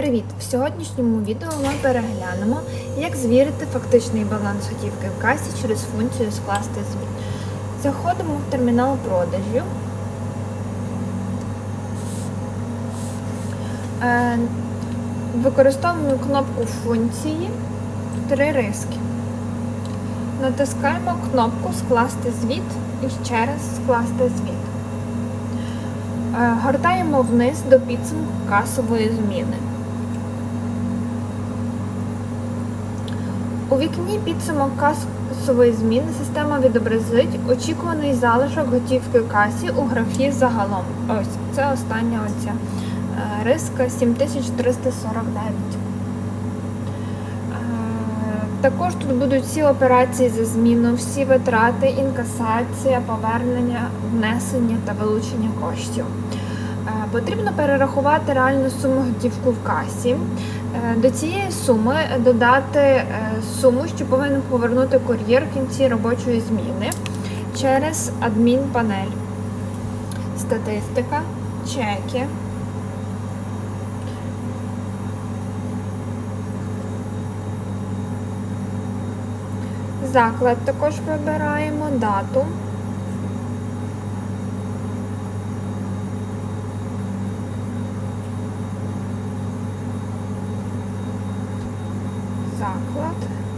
Привіт! В сьогоднішньому відео ми переглянемо, як звірити фактичний баланс готівки в касі через функцію скласти звіт. Заходимо в термінал продажів. Е, Використовуємо кнопку функції три риски. Натискаємо кнопку Скласти звіт і ще раз скласти звіт. Е, Гортаємо вниз до підсумку касової зміни. У вікні підсумок касової зміни система відобразить очікуваний залишок готівки в касі у графі загалом. Ось це остання оця е, риска 7349. Е, Також тут будуть всі операції за зміну, всі витрати, інкасація, повернення, внесення та вилучення коштів. Е, Потрібно перерахувати реальну суму готівку в касі. Е, До цієї суми додати е, суму, що повинен повернути кур'єр в кінці робочої зміни через адмінпанель. Статистика, чеки. Заклад також вибираємо дату. Заклад,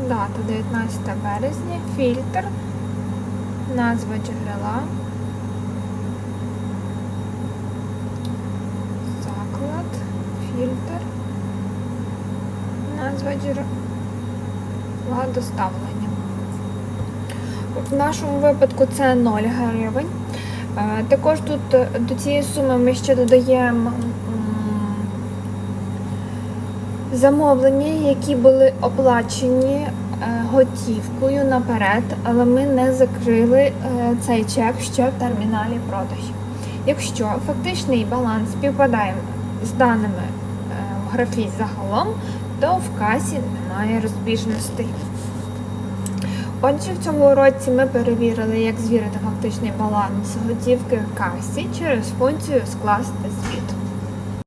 дата 19 березня, фільтр, назва джерела. Заклад, фільтр, назва джерела доставлення. В нашому випадку це 0 гривень. Е, Також тут е, до цієї суми ми ще додаємо замовлення, які були оплачені е, готівкою наперед, але ми не закрили е, цей чек ще в терміналі продажів. Якщо фактичний баланс співпадає з даними е, в графі загалом, то в касі немає розбіжностей. Отже, в цьому уроці ми перевірили, як звірити фактичний баланс готівки в касі через функцію скласти звіт.